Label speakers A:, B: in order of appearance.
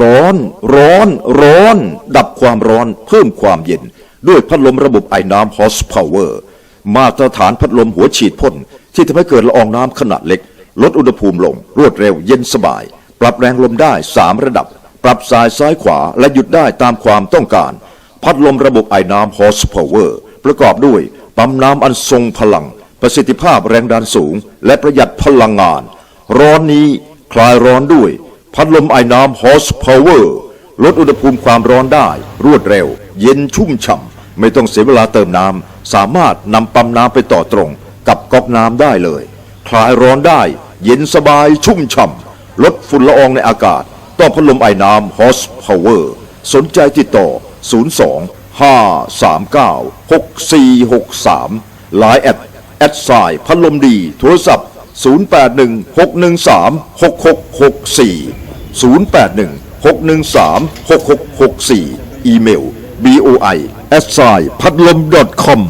A: ร้อน ร้อน ร้อน ดับความร้อน เพิ่มความเย็น ด้วยพัดลมระบบไอ้น้ำ Horse Power มาตรฐานพัดลมหัวฉีดพ่น ที่ทำให้เกิดละอองน้ำขนาดเล็ก ลดอุณหภูมิลง รวดเร็วเย็นสบาย ปรับแรงลมได้ 3 ระดับ ปรับสายซ้ายขวาและหยุดได้ตามความต้องการ พัดลมระบบไอ้น้ำ Horse Power ประกอบด้วยปั๊มน้ำอันทรงพลัง ประสิทธิภาพแรงดันสูง และประหยัดพลังงาน ร้อนนี้คลายร้อนด้วย พัดลมไอ้น้ำ Horse Power ลดอุณหภูมิความร้อนได้ รวดเร็ว เย็นชุ่มฉ่ำ ไม่ต้องเสียเวลาเติมน้ำ สามารถนำปั๊มน้ำไปต่อตรง กับก๊อกน้ำได้เลย คลายร้อนได้ เย็นสบายชุ่มฉ่ำ ลดฝุ่นละอองในอากาศ ต้องพัดลมไอ้น้ำ Horse Power สนใจติดต่อ 02 539 6463 l ล n e แอดแอดไซพัดลมดี โทรศัพท์ 081 613 6664 081 613 6664 อีเมล boi แอดไซพัดลม .com